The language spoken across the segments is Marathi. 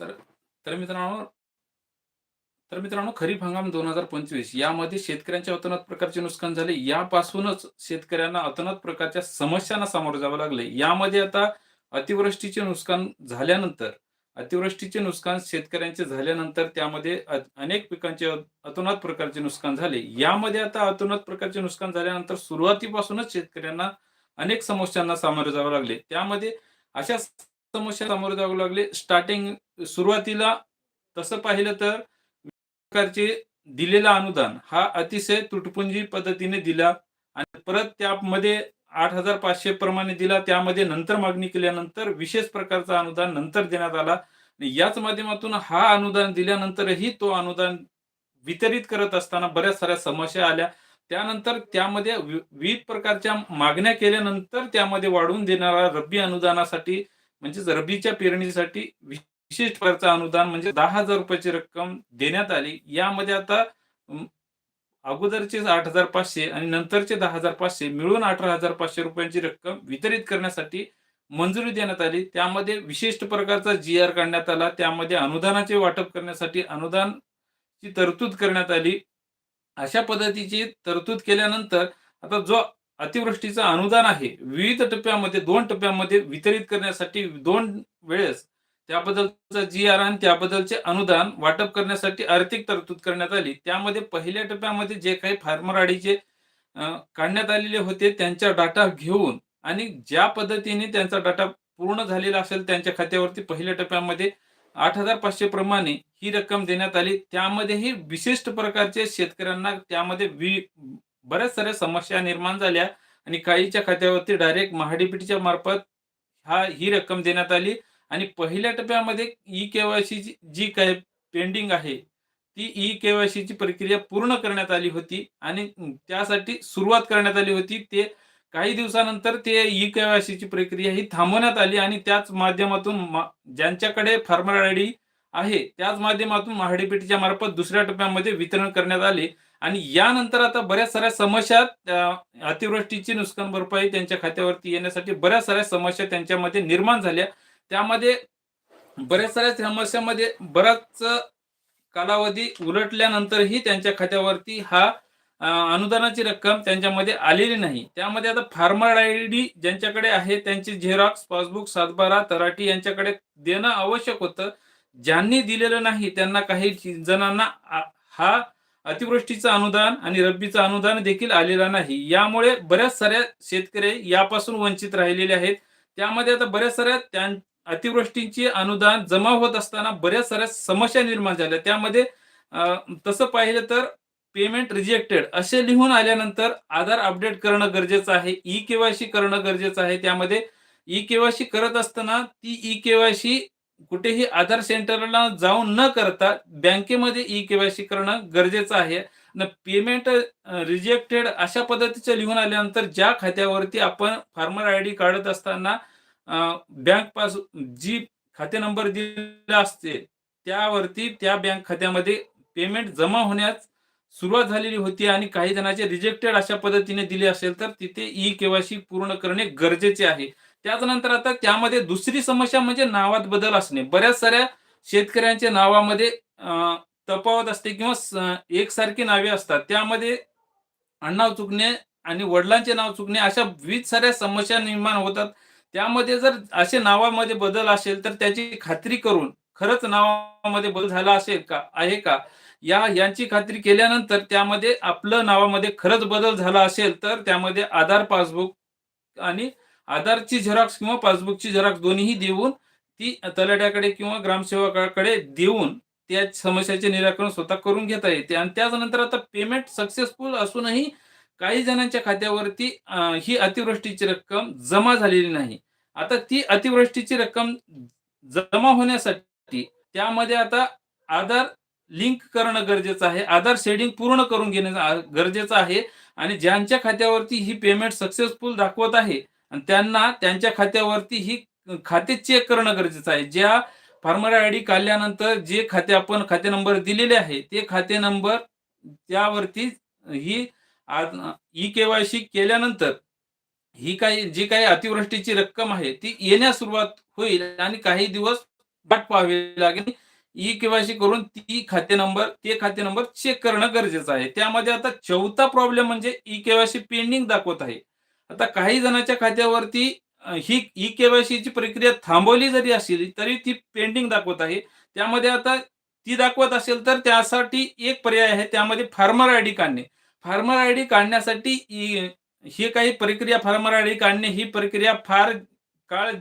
तर तर मित्रांनो तर मित्रांनो खरीप हंगाम दोन हजार पंचवीस यामध्ये शेतकऱ्यांच्या अतोनात प्रकारचे नुकसान झाले. यापासूनच शेतकऱ्यांना अतोनात प्रकारच्या समस्यांना सामोरं जावं लागले. यामध्ये आता अतिवृष्टीचे नुकसान झाल्यानंतर अतिवृष्टीचे नुकसान शेतकऱ्यांचे झाल्यानंतर त्यामध्ये अनेक पिकांचे अतोनात प्रकारचे नुकसान झाले. यामध्ये आता अतोनात प्रकारचे नुकसान झाल्यानंतर सुरुवातीपासूनच शेतकऱ्यांना अनेक समस्यांना सामोरे जावं लागले. त्यामध्ये अशा समस्या सामोरे जावं लागले. स्टार्टिंग सुरुवातीला तसं पाहिलं तर प्रकारचे दिलेला अनुदान हा अतिशय तुटपुंजी पद्धतीने दिला आणि परत त्यामध्ये आठ हजार पाचशे प्रमाणे दिला. त्यामध्ये नंतर मागणी केल्यानंतर विशेष प्रकारचा अनुदान नंतर देण्यात आला. आणि याच माध्यमातून हा अनुदान दिल्यानंतरही तो अनुदान वितरित करत असताना बऱ्याच साऱ्या समस्या आल्या. त्यानंतर त्यामध्ये वि- विविध प्रकारच्या मागण्या केल्यानंतर त्यामध्ये वाढवून देणारा रब्बी अनुदानासाठी म्हणजेच रब्बीच्या पेरणीसाठी विशेष प्रकारचं अनुदान म्हणजे दहा हजार रुपयाची रक्कम देण्यात आली. यामध्ये आता अगोदरचे आठ हजार पाचशे आणि नंतरचे दहा हजार पाचशे मिळून अठरा हजार पाचशे रुपयांची रक्कम वितरित करण्यासाठी मंजुरी देण्यात आली. त्यामध्ये विशिष्ट प्रकारचा जी आर काढण्यात आला. त्यामध्ये अनुदानाचे वाटप करण्यासाठी अनुदानची तरतूद करण्यात आली. अशा पद्धतीची तरतूद केल्यानंतर आता जो अतिवृष्टीचं अनुदान आहे. विविध टप्प्यामध्ये दोन टप्प्यामध्ये वितरित करण्यासाठी दोन वेळेस त्याबद्दलचा जी आर आणि त्याबद्दलचे अनुदान वाटप करण्यासाठी आर्थिक तरतूद करण्यात आली. त्यामध्ये पहिल्या टप्प्यामध्ये जे काही फार्मर आडीचे काढण्यात आलेले होते त्यांचा डाटा घेऊन आणि ज्या पद्धतीने त्यांचा डाटा पूर्ण झालेला असेल त्यांच्या खात्यावरती पहिल्या टप्प्यामध्ये आठ हजार पाचशे प्रमाणे ही रक्कम देण्यात आली. त्यामध्येही विशिष्ट प्रकारचे शेतकऱ्यांना त्यामध्ये बऱ्याच साऱ्या समस्या निर्माण झाल्या आणि काहीच्या खात्यावरती डायरेक्ट महाडीपीटीच्या मार्फत हा ही रक्कम देण्यात आली. आणि पहिल्या टप्प्यामध्ये ई केवायसी जी काही पेंडिंग आहे ती ई केवायसीची प्रक्रिया पूर्ण करण्यात आली होती. आणि त्यासाठी सुरुवात करण्यात आली होती. ते काही दिवसानंतर ते ई केवायसीची प्रक्रिया ही थांबवण्यात आली. आणि त्याच माध्यमातून मा- ज्यांच्याकडे फार्मर आय डी आहे त्याच माध्यमातून महाडीपीटीच्या मार्फत दुसऱ्या टप्प्यामध्ये वितरण करण्यात आले. आणि यानंतर आता बऱ्याच साऱ्या समस्या अतिवृष्टीची नुकसान भरपाई त्यांच्या खात्यावरती येण्यासाठी बऱ्याच साऱ्या समस्या त्यांच्यामध्ये निर्माण झाल्या. त्यामध्ये बऱ्याच साऱ्या समस्यामध्ये बराच कालावधी उलटल्यानंतरही त्यांच्या खात्यावरती हा अनुदानाची रक्कम त्यांच्यामध्ये आलेली नाही. त्यामध्ये आता फार्मर आय डी ज्यांच्याकडे आहे त्यांची झेरॉक्स पासबुक सातबारा तराटी यांच्याकडे देणं आवश्यक होतं. ज्यांनी दिलेलं नाही त्यांना काही जणांना आ- हा अतिवृष्टीचं अनुदान आणि रब्बीचं अनुदान देखील आलेला नाही. यामुळे बऱ्याच साऱ्या शेतकरी यापासून वंचित राहिलेले आहेत. त्यामध्ये आता बऱ्याच साऱ्या त्या अतिवृष्टीचे अनुदान जमा होत असताना बऱ्याच साऱ्या समस्या निर्माण झाल्या. त्यामध्ये तसं पाहिलं तर पेमेंट रिजेक्टेड असे लिहून आल्यानंतर आधार अपडेट करणं गरजेचं आहे. ई केवायसी करणं गरजेचं आहे. त्यामध्ये ई केवायसी करत असताना ती ई केवायसी कुठेही आधार सेंटरला जाऊन न करता बँकेमध्ये ई केवायसी करणं गरजेचं आहे. पेमेंट रिजेक्टेड अशा पद्धतीचं लिहून आल्यानंतर ज्या खात्यावरती आपण फार्मर आय डी काढत असताना बँक पास जी खाते नंबर दिलेला असते त्यावरती त्या बँक खात्यामध्ये पेमेंट जमा होण्यास सुरुवात झालेली होती आणि काही जणांचे रिजेक्टेड अशा पद्धतीने दिले असेल तर तिथे ई केवायसी पूर्ण करणे गरजेचे आहे. त्याचनंतर आता त्यामध्ये दुसरी समस्या म्हणजे नावात बदल असणे. बऱ्याच साऱ्या शेतकऱ्यांच्या नावामध्ये तपावत तफावत असते किंवा एकसारखी नावे असतात. त्यामध्ये अण्णाव चुकणे आणि वडिलांचे नाव चुकणे अशा विविध साऱ्या समस्या निर्माण होतात. त्यामध्ये जर असे नावामध्ये बदल असेल तर त्याची खात्री करून खरंच नावामध्ये बदल झाला असेल का आहे का? या यांची खात्री केल्यानंतर त्यामध्ये आपलं नावामध्ये खरंच बदल झाला असेल तर त्यामध्ये आधार पासबुक आणि आधारची झेरॉक्स किंवा पासबुकची झेरॉक्स दोन्हीही देऊन ती तलाट्याकडे किंवा ग्रामसेवकाकडे देऊन त्या समस्याचे निराकरण स्वतः करून घेता येते. आणि त्यानंतर आता पेमेंट सक्सेसफुल असूनही काही जणांच्या खात्यावरती ही अतिवृष्टीची रक्कम जमा झालेली नाही. आता ती अतिवृष्टीची रक्कम जमा होण्यासाठी त्यामध्ये आता आधार लिंक करणं गरजेचं आहे. आधार शेडिंग पूर्ण करून घेणं गरजेचं आहे. आणि ज्यांच्या खात्यावरती ही पेमेंट सक्सेसफुल दाखवत आहे आणि त्यांना त्यांच्या खात्यावरती ही खाते चेक करणं गरजेचं आहे. ज्या फार्मर आय डी काढल्यानंतर जे खाते आपण खाते नंबर दिलेले आहे ते खाते नंबर त्यावरती ही ई केवायसी केल्यानंतर ही काही जी काही अतिवृष्टीची रक्कम आहे ती येण्यास सुरुवात होईल आणि काही दिवस वाट पाहावी लागेल. ई केवायसी करून ती खाते नंबर ते खाते नंबर चेक करणं गरजेचं आहे. त्यामध्ये आता चौथा प्रॉब्लेम म्हणजे ई केवायसी पेंडिंग दाखवत आहे. आता काही जणांच्या खात्यावरती ही ई केवायसीची प्रक्रिया थांबवली जरी असली तरी ती पेंडिंग दाखवत आहे. त्यामध्ये आता ती दाखवत असेल तर त्यासाठी एक पर्याय आहे त्यामध्ये फार्मर आय डी काढणे. फार्मर आय डी काढण्यासाठी ही काही प्रक्रिया फार्मर आय डी काढणे ही प्रक्रिया फार काळ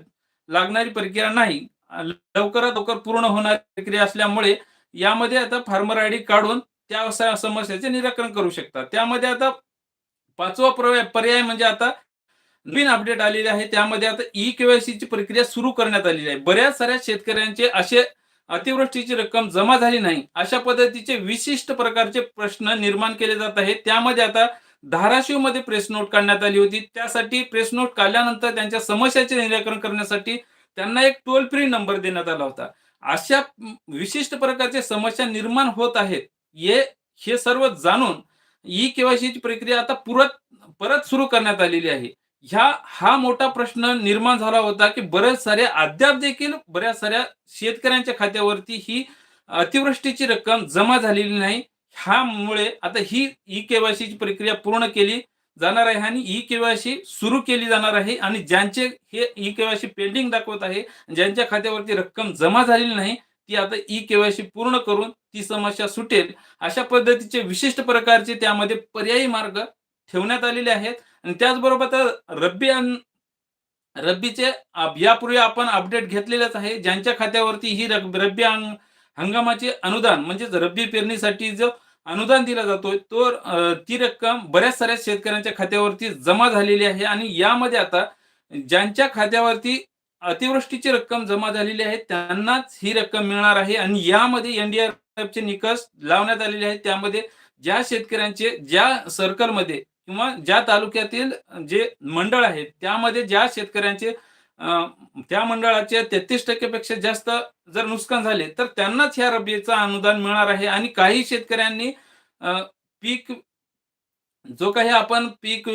लागणारी प्रक्रिया नाही. लवकरात लवकर पूर्ण होणारी प्रक्रिया असल्यामुळे यामध्ये आता फार्मर आय डी काढून त्या समस्याचे निराकरण करू शकतात. त्यामध्ये आता पाचवा पर्याय म्हणजे आता नवीन अपडेट आलेले आहे. त्यामध्ये आता ई केवायसी ची प्रक्रिया सुरू करण्यात आलेली आहे. बऱ्याच साऱ्या शेतकऱ्यांचे असे अतिवृष्टीची रक्कम जमा झाली नाही. अशा पद्धतीचे विशिष्ट प्रकारचे प्रश्न निर्माण केले जात आहेत. त्यामध्ये आता धाराशिवमध्ये प्रेस नोट काढण्यात आली होती. त्यासाठी प्रेस नोट काढल्यानंतर त्यांच्या समस्याचे निराकरण करण्यासाठी त्यांना एक टोल फ्री नंबर देण्यात आला होता. अशा विशिष्ट प्रकारचे समस्या निर्माण होत आहेत. हे हे सर्व जाणून ई केवायसीची प्रक्रिया आता पुरत परत सुरू करण्यात आलेली आहे. ह्या हा मोठा प्रश्न निर्माण झाला होता की बरेच साऱ्या अद्याप देखील बऱ्याच साऱ्या शेतकऱ्यांच्या खात्यावरती ही अतिवृष्टीची रक्कम जमा झालेली नाही. ह्यामुळे आता ही ई केवायसीची प्रक्रिया पूर्ण केली जाणार आहे आणि ई केवायसी सुरू केली जाणार आहे आणि ज्यांचे हे ई केवायसी पेंडिंग दाखवत आहे ज्यांच्या खात्यावरती रक्कम जमा झालेली नाही ती आता ई केवायसी पूर्ण करून ती समस्या सुटेल. अशा पद्धतीचे विशिष्ट प्रकारचे त्यामध्ये पर्यायी मार्ग ठेवण्यात आलेले आहेत. आणि त्याचबरोबर आता रब्बी रब्बीचे यापूर्वी आपण अपडेट घेतलेलेच आहे. ज्यांच्या खात्यावरती ही रब्बी हंगामाचे अनुदान म्हणजेच रब्बी पेरणीसाठी जो अनुदान दिला जातोय तो ती रक्कम बऱ्याच साऱ्या शेतकऱ्यांच्या खात्यावरती जमा झालेली आहे. आणि यामध्ये आता ज्यांच्या खात्यावरती अतिवृष्टीची रक्कम जमा झालेली आहे त्यांनाच ही रक्कम मिळणार आहे आणि यामध्ये एनडीआरएफचे निकष लावण्यात आलेले आहेत. त्यामध्ये ज्या शेतकऱ्यांचे ज्या सर्कलमध्ये किंवा ज्या तालुक्यातील जे मंडळ आहेत त्यामध्ये ज्या शेतकऱ्यांचे त्या मंडळाचे तेहतीस टक्केपेक्षा जास्त जर नुकसान झाले तर त्यांनाच ह्या रब्बीचं अनुदान मिळणार आहे आणि काही शेतकऱ्यांनी पीक जो काही आपण पीक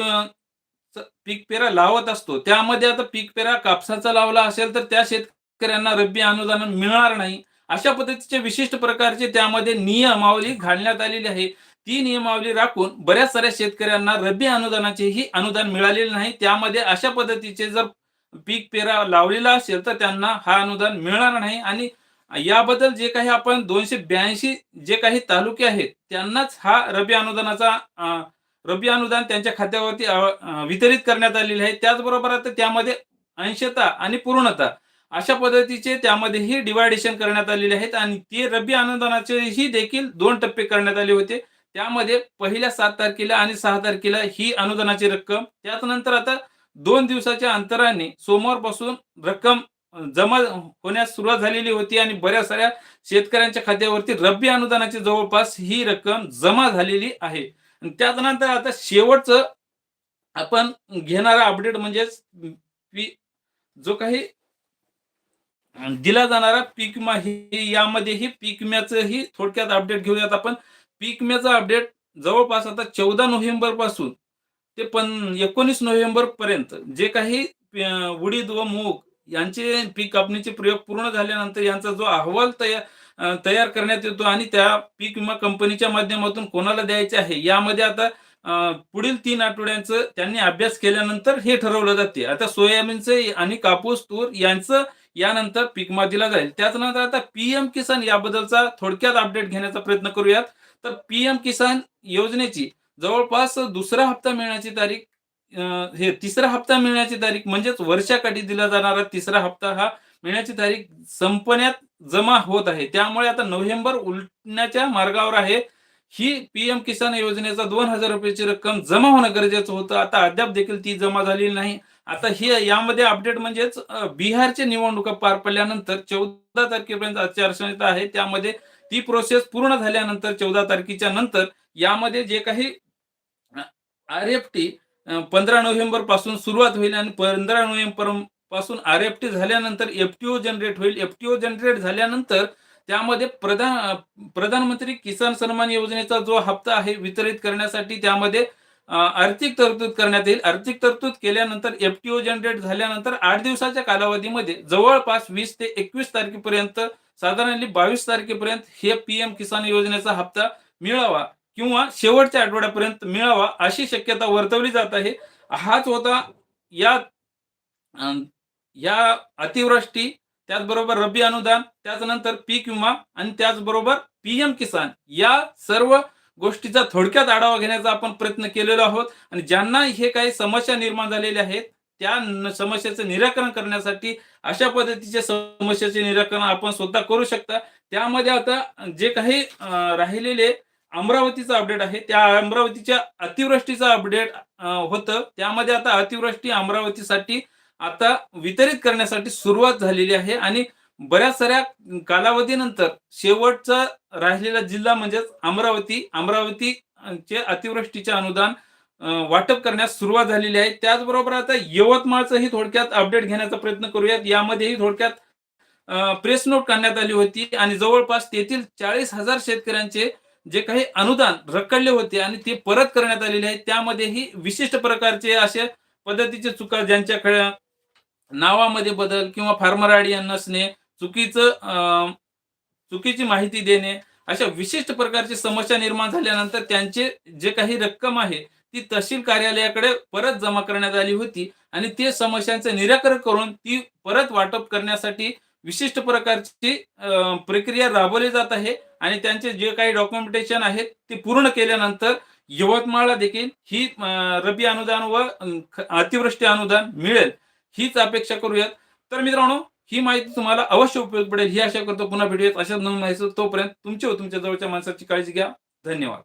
पीक पेरा लावत असतो. त्यामध्ये आता पीक पेरा कापसाचा लावला असेल तर त्या शेतकऱ्यांना रब्बी अनुदान मिळणार नाही. अशा पद्धतीचे विशिष्ट प्रकारचे त्यामध्ये नियमावली घालण्यात आलेली आहे. ती नियमावली राखून बऱ्याच साऱ्या शेतकऱ्यांना रब्बी अनुदानाचेही अनुदान मिळालेले नाही. त्यामध्ये अशा पद्धतीचे जर पीक पेरा लावलेला असेल तर त्यांना हा अनुदान मिळणार नाही. आणि याबद्दल जे काही आपण दोनशे ब्याऐंशी जे काही तालुके आहेत त्यांनाच हा रब्बी अनुदानाचा रब्बी अनुदान त्यांच्या खात्यावरती वितरित करण्यात आलेले आहे. त्याचबरोबर आता त्यामध्ये अंशता आणि पूर्णता अशा पद्धतीचे त्यामध्येही डिवायडेशन करण्यात आलेले आहेत आणि ते रब्बी अनुदानाचेही देखील दोन टप्पे करण्यात आले होते. त्यामध्ये पहिल्या सात तारखेला आणि सहा तारखेला ही अनुदानाची रक्कम त्यानंतर आता दोन दिवसाच्या अंतराने सोमवारपासून रक्कम जमा होण्यास सुरुवात झालेली होती आणि बऱ्याच साऱ्या शेतकऱ्यांच्या खात्यावरती रब्बी अनुदानाची जवळपास ही रक्कम जमा झालेली आहे. त्यानंतर आता शेवटचं आपण घेणारा अपडेट म्हणजेच पी जो काही दिला जाणारा पीक विमा यामध्येही पीक विम्याचंही थोडक्यात अपडेट घेऊयात आपण. पीक विम्याचं अपडेट जवळपास आता चौदा नोव्हेंबरपासून ते पण एकोणीस नोव्हेंबर पर्यंत जे काही उडीद व मूग यांचे पीक कापणीचे प्रयोग पूर्ण झाल्यानंतर यांचा जो अहवाल तयार तयार करण्यात येतो आणि त्या पीक विमा कंपनीच्या माध्यमातून कोणाला द्यायचे आहे? यामध्ये आता पुढील तीन आठवड्यांचं त्यांनी अभ्यास केल्यानंतर हे ठरवलं जाते. आता सोयाबीनचं आणि कापूस तूर यांचं यानंतर पीक विमा दिला जाईल. त्याचनंतर आता पीएम किसान याबद्दलचा थोडक्यात अपडेट घेण्याचा प्रयत्न करूयात. तर पीएम किसान योजनेची जवळपास दुसरा हप्ता मिळण्याची तारीख हे तिसरा हप्ता मिळण्याची तारीख म्हणजेच वर्षाकाठी दिला जाणारा तिसरा हप्ता हा मिळण्याची तारीख संपण्यात जमा होत आहे. त्यामुळे आता नोव्हेंबर उलटण्याच्या मार्गावर आहे. ही पीएम किसान योजनेचा दोन हजार रुपयाची रक्कम जमा होणं गरजेचं होतं. आता अद्याप देखील ती जमा झालेली नाही. आता ही यामध्ये अपडेट म्हणजेच बिहारच्या निवडणुका पार पडल्यानंतर चौदा तारखेपर्यंत आचारसंहिता आहे. त्यामध्ये ती प्रोसेस पूर्ण झाल्यानंतर चौदा तारखेच्या नंतर यामध्ये जे काही आर एफ टी पंधरा नोव्हेंबरपासून सुरुवात होईल आणि पंधरा नोव्हेंबर पासून आर एफ टी झाल्यानंतर एफटीओ जनरेट होईल. एफटीओ जनरेट झाल्यानंतर त्यामध्ये प्रधान प्रधानमंत्री किसान सन्मान योजनेचा जो हप्ता आहे वितरित करण्यासाठी त्यामध्ये आर्थिक तरतूद करण्यात येईल. आर्थिक तरतूद केल्यानंतर एफटीओ जनरेट झाल्यानंतर आठ दिवसाच्या कालावधीमध्ये जवळपास वीस ते एकवीस तारखेपर्यंत साधारण बावीस तारखेपर्यंत हे पीएम किसान योजनेचा हप्ता मिळावा किंवा शेवटच्या आठवड्यापर्यंत मिळावा अशी शक्यता वर्तवली जात आहे. हाच होता या या अतिवृष्टी त्याचबरोबर रब्बी अनुदान त्याचनंतर पीक विमा आणि त्याचबरोबर पीएम किसान या सर्व गोष्टीचा थोडक्यात आढावा घेण्याचा आपण प्रयत्न केलेलो आहोत. आणि ज्यांना हे काही समस्या निर्माण झालेल्या आहेत त्या समस्येचं निराकरण करण्यासाठी अशा पद्धतीच्या समस्येचे निराकरण आपण स्वतः करू शकता. त्यामध्ये आता जे काही राहिलेले अमरावतीचं अपडेट आहे त्या अमरावतीच्या अतिवृष्टीचं अपडेट होतं. त्यामध्ये आता अतिवृष्टी अमरावतीसाठी आता वितरित करण्यासाठी सुरुवात झालेली आहे आणि बऱ्याच साऱ्या कालावधीनंतर शेवटचा राहिलेला जिल्हा म्हणजेच अमरावती अमरावती चे अतिवृष्टीचे अनुदान वाटप करण्यास सुरुवात झालेली आहे. त्याचबरोबर आता यवतमाळचंही थोडक्यात अपडेट घेण्याचा प्रयत्न करूयात. यामध्येही थोडक्यात प्रेस नोट काढण्यात आली होती आणि जवळपास तेथील चाळीस हजार शेतकऱ्यांचे जे काही अनुदान रखडले होते आणि ते परत करण्यात आलेले आहे त्यामध्येही विशिष्ट प्रकारचे असे पद्धतीचे चुका ज्यांच्याकडे नावामध्ये बदल किंवा फार्मर आयडी नसणे चुकीचं चुकीची माहिती देणे अशा विशिष्ट प्रकारची समस्या निर्माण झाल्यानंतर त्यांचे जे काही रक्कम आहे ती तहसील कार्यालयाकडे परत जमा करण्यात आली होती आणि ते समस्यांचं निराकरण करून ती परत वाटप करण्यासाठी विशिष्ट प्रकारची प्रक्रिया राबवली जात आहे आणि त्यांचे जे काही डॉक्युमेंटेशन आहेत ते पूर्ण केल्यानंतर यवतमाळला देखील ही रबी अनुदान व अतिवृष्टी अनुदान मिळेल. हीच अपेक्षा करूयात. तर मित्रांनो ही माहिती तुम्हाला अवश्य उपयोग पडेल. ही आशा करतो पुन्हा भेटूयात. अशाच नवीन माहिती तोपर्यंत तुमच्या व तुमच्या जवळच्या माणसाची काळजी घ्या. धन्यवाद.